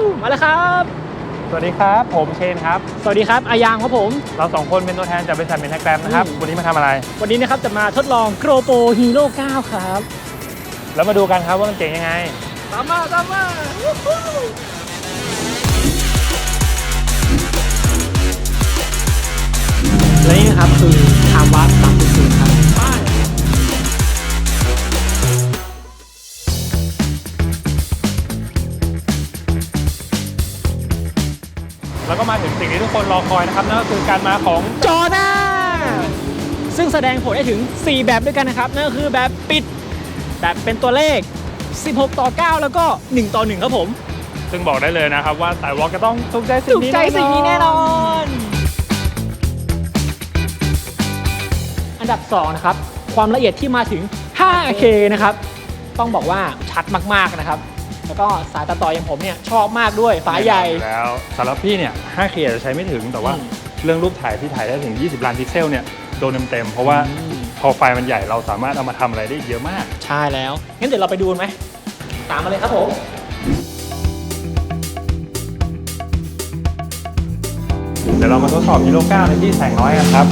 ครับ สวัสดีครับ ผมเชนครับ สวัสดีครับอายางครับผม เราสองคนเป็นตัวแทนจากบริษัทเมนแกรมนะครับ อืม วันนี้มาทำอะไร วันนี้นะครับจะมาทดลองโกรโปฮีโร่9ครับ แล้วมาดูกันครับว่ามันเจ๋งยังไง ตามมาตามมาและนี่นะครับคือทามวัส3.0ครับ ก็มาถึงสิ่งที่ทุกคนรอคอยนะครับนั่นก็คือการมาของจอหน้า ซึ่งแสดงผลได้ถึง 4 แบบด้วยกันนะครับนั่นก็คือแบบปิด แบบเป็นตัวเลข 16 ต่อ 9 แล้วก็ 1 ต่อ 1 ครับผม ซึ่งบอกได้เลยนะครับว่าสายวอล์กจะต้องถูกใจสิ่งถูกนี้ใจสิ่งนี้แน่นอน อันดับ 2 นะครับ ความละเอียดที่มาถึง 5K นะครับ ต้องบอกว่าชัดมากๆนะครับ แล้วก็สายตัดต่ออย่างผมเนี่ยชอบมากด้วยฝาใหญ่อยู่แล้วสำหรับพี่เนี่ย 5K อาจจะใช้ไม่ถึงแต่ว่าอืม เรื่องรูปถ่ายที่ถ่ายได้ถึง 20 ล้านพิกเซลเนี่ยโดนเต็มๆเพราะว่าอืมพอไฟล์มันใหญ่เราสามารถเอามาทำอะไรได้อีกเยอะมาก ใช่แล้ว งั้นเดี๋ยวเราไปดูกันไหม ตามมาเลยครับผม เดี๋ยวเรามาทดสอบฮีโร่9ในที่แสงน้อยกันครับ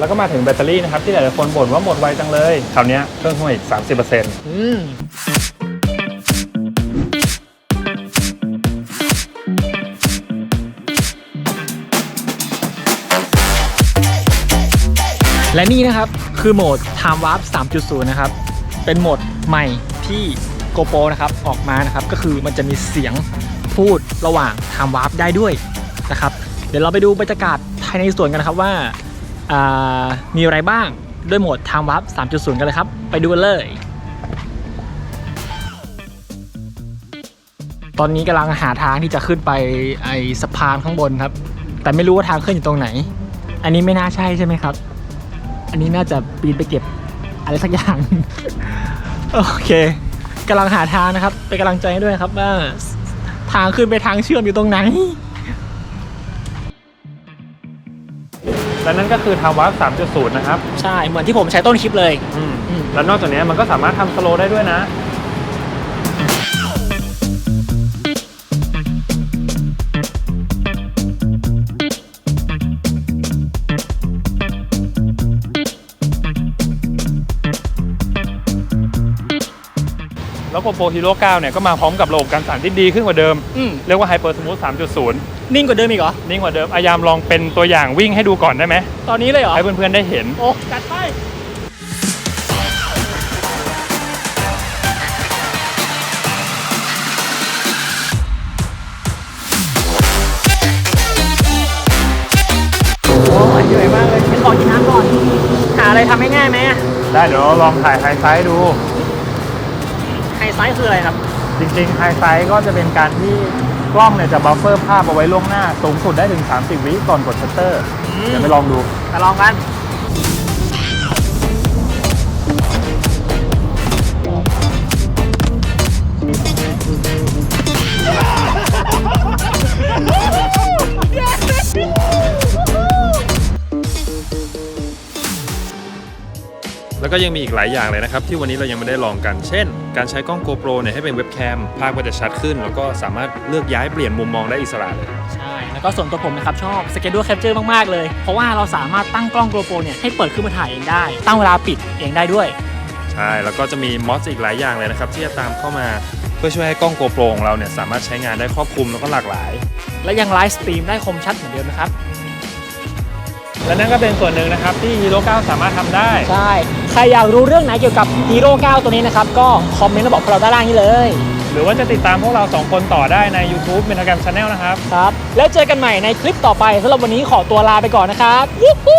แล้วก็มาถึงแบตเตอรี่นะครับที่หลายๆคนบ่นว่าหมดไวจังเลยคราวนี้เพิ่มขึ้นมาอีก 30%อืมและนี่นะครับ คือโหมด Time Warp 3.0 นะครับ เป็นโหมดใหม่ที่ GoPro นะครับ ออกมานะครับ ก็คือมันจะมีเสียงพูดระหว่าง Time Warp ได้ด้วยนะครับ เดี๋ยวเราไปดูบรรยากาศภายในสวนกันนะครับว่า มีอะไรบ้างด้วยโหมด Time Warp 3.0 กันเลยครับ ไปดูกันเลย ตอนนี้กำลังหาทางที่จะขึ้นไปไอสะพานข้างบนครับ แต่ไม่รู้ว่าทางขึ้นอยู่ตรงไหน อันนี้ไม่น่าใช่ใช่ไหมครับ อันนี้น่าจะปีนไปเก็บอะไรสักอย่าง โอเคกำลังหาทางนะครับเป็นกำลังใจให้ด้วยครับว่าทางขึ้นไปทางเชื่อมอยู่ตรงไหน และนั่นก็คือทาวาร์3.0 นะครับใช่เหมือนที่ผมใช้ต้นคลิปเลย อืมอืม แล้วนอกจากนี้มันก็สามารถทำสโลว์ได้ด้วยนะ แล้ว GoPro Hero 9เนี่ยก็มาพร้อมกับระบบการสั่นที่ดีขึ้นกว่าเดิม อืม เรียกว่า Hyper Smooth 3.0 นิ่งกว่าเดิมอีกเหรอ นิ่งกว่าเดิมอายามลองเป็นตัวอย่างวิ่งให้ดูก่อนได้ไหมตอนนี้เลยเหรอ ให้เพื่อนๆได้เห็น โอ้จัดไป โอ้ยเหนื่อยมากเลยเป็นขอกินน้ำก่อน หาอะไรทำให้ง่ายไหมอะได้เดี๋ยวเราลองถ่ายไฮไซด์ดู ไฮไซส์คืออะไรครับ จริงๆไฮไซด์ก็จะเป็นการที่ กล้องเนี่ยจะบัฟเฟอร์ภาพเอาไว้ล่วงหน้า สูงสุดได้ถึง 30 วิก่อนกดชัตเตอร์อืมเดี๋ยวไปลองดูมาลองกัน แล้วก็ยังมีอีกหลายอย่างเลยนะครับที่วันนี้เรายังไม่ได้ลองกัน เช่น การใช้กล้อง GoPro เนี่ยให้เป็นเว็บแคม ภาพก็จะชัดขึ้น แล้วก็สามารถเลือกย้ายเปลี่ยนมุมมองได้อิสระเลย ใช่ แล้วก็ส่วนตัวผมนะครับ ชอบ Schedule Capture มาก ๆ เลย เพราะว่าเราสามารถตั้งกล้อง GoPro เนี่ยให้เปิดขึ้นมาถ่ายเองได้ ตั้งเวลาปิดเองได้ด้วย ใช่ แล้วก็จะมีมอสอีกหลายอย่างเลยนะครับที่จะตามเข้ามาเพื่อช่วยให้กล้อง GoPro ของเราเนี่ยสามารถใช้งานได้ครอบคลุมแล้วก็หลากหลาย และยังไลฟ์สตรีมได้คมชัดเหมือนเดิมนะครับ และนั่นก็เป็นส่วนหนึ่งนะครับที่ Hero 9สามารถทำได้ ใช่ ใครอยากรู้เรื่องไหนเกี่ยวกับ Hero 9ตัวนี้นะครับ ก็คอมเมนต์มาบอกพวกเราด้านล่างนี้เลย หรือว่าจะติดตามพวกเรา 2 คนต่อได้ใน YouTube เป็นทางการช n แนลนะครับ ครับ แล้วเจอกันใหม่ในคลิปต่อไปสำหรับวันนี้ขอตัวลาไปก่อนนะครับยูฮู